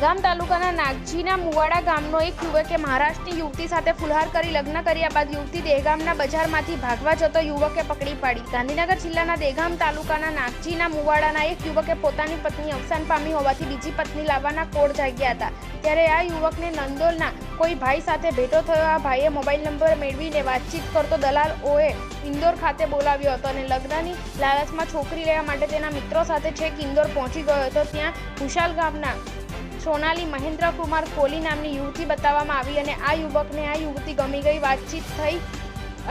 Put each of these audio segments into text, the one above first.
દહેગામ તાલુકાના નાગજીના મુવાડા ગામનો એક યુવકે મહારાષ્ટ્રની યુવતી સાથે ફુલહાર કરી લગ્ન કર્યા બાદ યુવતી દેહગામના બજારમાંથી ભાગવા જતો યુવકે પકડી પાડી. ગાંધીનગર જિલ્લાના દેહગામ તાલુકાના નાગજીના મુવાડાના એક યુવકે પોતાની પત્ની અવસાન પામી હોવાથી બીજી પત્ની લાવવાના કોડ જાગ્યા હતા. ત્યારે આ યુવકને નંદોલના કોઈ ભાઈ સાથે ભેટો થયો. આ ભાઈએ મોબાઈલ નંબર મેળવીને વાતચીત કરતો દલાલ ઓએ ઇન્દોર ખાતે બોલાવ્યો હતો અને લગ્નની લાલચમાં છોકરી લેવા માટે તેના મિત્રો સાથે છેક ઇન્દોર પહોંચી ગયો હતો. ત્યાં ખુશાલ ગામના સોનાલી મહેન્દ્રકુમાર કોહલી નામની યુવતી બતાવવામાં આવી અને આ યુવકને આ યુવતી ગમી ગઈ વાતચીત થઈ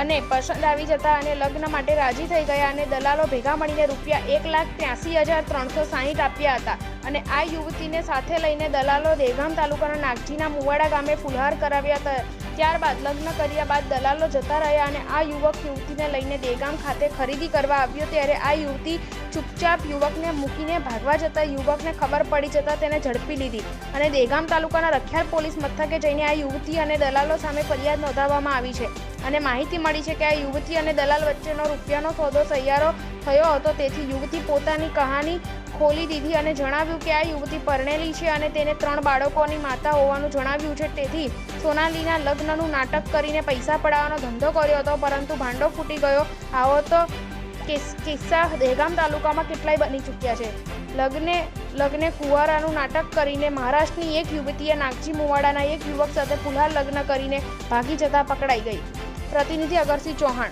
અને પસંદ આવી જતા અને લગ્ન માટે રાજી થઈ ગયા અને દલાલો ભેગા મળીને રૂપિયા એક લાખ ત્ર્યાસી હજાર ત્રણસો સાહીઠ આપ્યા હતા. અને આ યુવતીને સાથે લઈને દલાલો દેગામ તાલુકાના નાગજીના મુવાડા ગામે ફુલહાર કરાવ્યા હતા. ત્યારબાદ લગ્ન કર્યા બાદ દલાલો જતા રહ્યા અને આ યુવક યુવતીને લઈને દેગામ ખાતે ખરીદી કરવા આવ્યો. ત્યારે આ યુવતી ચૂપચાપ યુવકને મૂકીને ભાગવા જતા યુવકને ખબર પડી જતા તેને ઝડપી લીધી અને દેગામ તાલુકાના રખિયાલ પોલીસ મથકે જઈને આ યુવતી અને દલાલો સામે ફરિયાદ નોંધાવવામાં આવી છે. અને માહિતી મળી છે કે આ યુવતી અને દલાલ વચ્ચેનો રૂપિયાનો સોદો સૈયારો થયો હતો. તેથી યુવતી પોતાની કહાની ખોલી દીધી અને જણાવ્યું કે આ યુવતી પરણેલી છે અને તેને ત્રણ બાળકોની માતા હોવાનું જણાવ્યું છે. તેથી સોનાલીના લગ્નનું નાટક કરીને પૈસા પડાવવાનો ધંધો કર્યો હતો, પરંતુ ભાંડો ફૂટી ગયો. આવો તો કિસ- કિસ્સા દહેગામ તાલુકામાં કેટલાય બની ચૂક્યા છે. લગ્ને લગ્ને કુંવારાનું નાટક કરીને મહારાષ્ટ્રની એક યુવતીએ નાગજી મુવાડાના એક યુવક સાથે ફુલહાર લગ્ન કરીને ભાગી જતા પકડાઈ ગઈ. પ્રતિનિધિ અગરસિંહ ચૌહાણ.